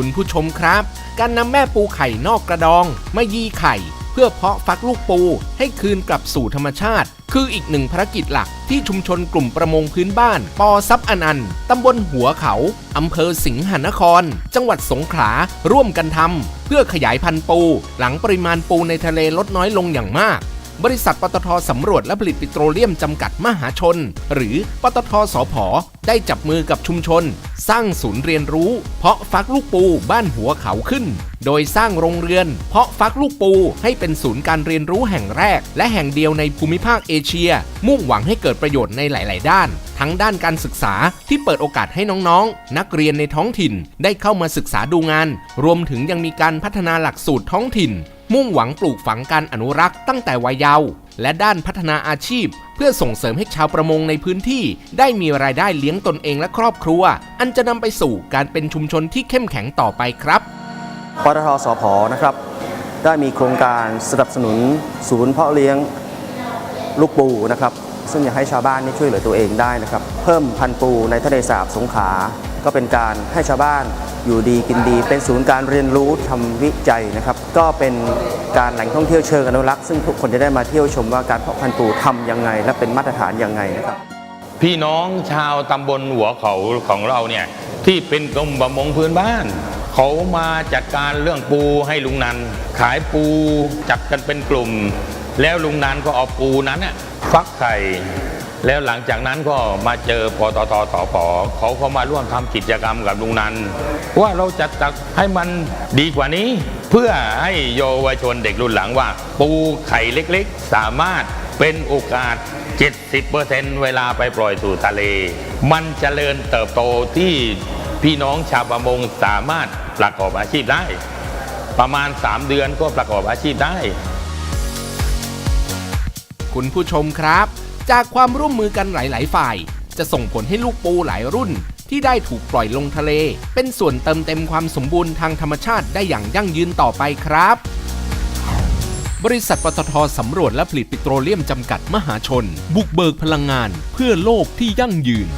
คุณผู้ชมครับ การนำแม่ปูไข่นอกกระดอง มายีไข่ เพื่อเพาะฟักลูกปูให้คืนกลับสู่ธรรมชาติ คืออีกหนึ่งภารกิจหลักที่ชุมชนกลุ่มประมงพื้นบ้าน ปอซับอนันต์ตำบลหัวเขาอำเภอสิงหนคร จังหวัดสงขลาร่วมกันทำเพื่อขยายพันธุ์ปู หลังปริมาณปูในทะเลลดน้อยลงอย่างมากบริษัทปตทสำรวจและผลิตปิโตรเลียมจำกัดมหาชน หรือปตทสพได้จับมือกับชุมชน สร้างศูนย์เรียนรู้ เพาะฟักลูกปูบ้านหัวเขาขึ้น โดยสร้างโรงเรือน เพาะฟักลูกปูให้เป็นศูนย์การเรียนรู้แห่งแรก และแห่งเดียวในภูมิภาคเอเชีย มุ่งหวังให้เกิดประโยชน์ในหลาย ๆ ด้าน ทั้งด้านการศึกษาที่เปิดโอกาสให้น้อง ๆ นักเรียนในท้องถิ่น ได้เข้ามาศึกษาดูงาน รวมถึงยังมีการพัฒนาหลักสูตรท้องถิ่น มุ่งหวังปลูกฝังการอนุรักษ์ตั้งแต่วัยเยาว์และด้านพัฒนาอาชีพ เพื่อส่งเสริมให้ชาวประมงในพื้นที่ ได้มีรายได้เลี้ยงตนเองและครอบครัว อันจะนำไปสู่การเป็นชุมชนที่เข้มแข็งต่อไปครับปตทสพนะครับ ได้มีโครงการสนับสนุนศูนย์เพาะเลี้ยงลูกปูนะครับ ซึ่งอยากให้ชาวบ้านนี่ช่วยเหลือตัวเองได้นะครับ เพิ่มพันปูในทะเลสาบสงขลาก็เป็นการให้ชาวบ้าน อยู่ดีกินดี เป็นศูนย์การเรียนรู้ทำวิจัยนะครับ ก็เป็นการแหล่งท่องเที่ยวเชิงอนุรักษ์ซึ่งทุกคนจะได้มาเที่ยวชมว่าการเพาะพันธุ์ปูทำยังไง และเป็นมาตรฐานยังไงนะครับ พี่น้องชาวตำบลหัวเขาของเราเนี่ยที่เป็นกรมประมงพื้นบ้าน เขามาจัดการเรื่องปูให้ลุงนัน ขายปูจัดกันเป็นกลุ่ม แล้วลุงนันก็เอาปูนั้นน่ะฟักไข่ แล้วหลังจากนั้นก็มาเจอปตทสพเขาก็มาร่วมทำกิจกรรมกับลุงนันว่าเราจะจัดให้มันดีกว่านี้ เพื่อให้เยาวชนเด็กรุ่นหลังว่า ปูไข่เล็กๆ สามารถเป็นโอกาส 70%เวลาไปปล่อยสู่ทะเล มันเจริญเติบโตที่พี่น้องชาวประมงสามารถประกอบอาชีพได้ ประมาณ 3 เดือนก็ประกอบอาชีพได้ คุณผู้ชมครับ จากความร่วมมือกันหลาย ๆ ฝ่าย จะส่งผลให้ลูกปูหลายรุ่น ที่ได้ถูกปล่อยลงทะเล เป็นส่วนเติมเต็มความสมบูรณ์ทางธรรมชาติได้อย่างยั่งยืนต่อไปครับ บริษัทปตทสำรวจและผลิตปิโตรเลียมจำกัดมหาชน บุกเบิกพลังงาน เพื่อโลกที่ยั่งยืน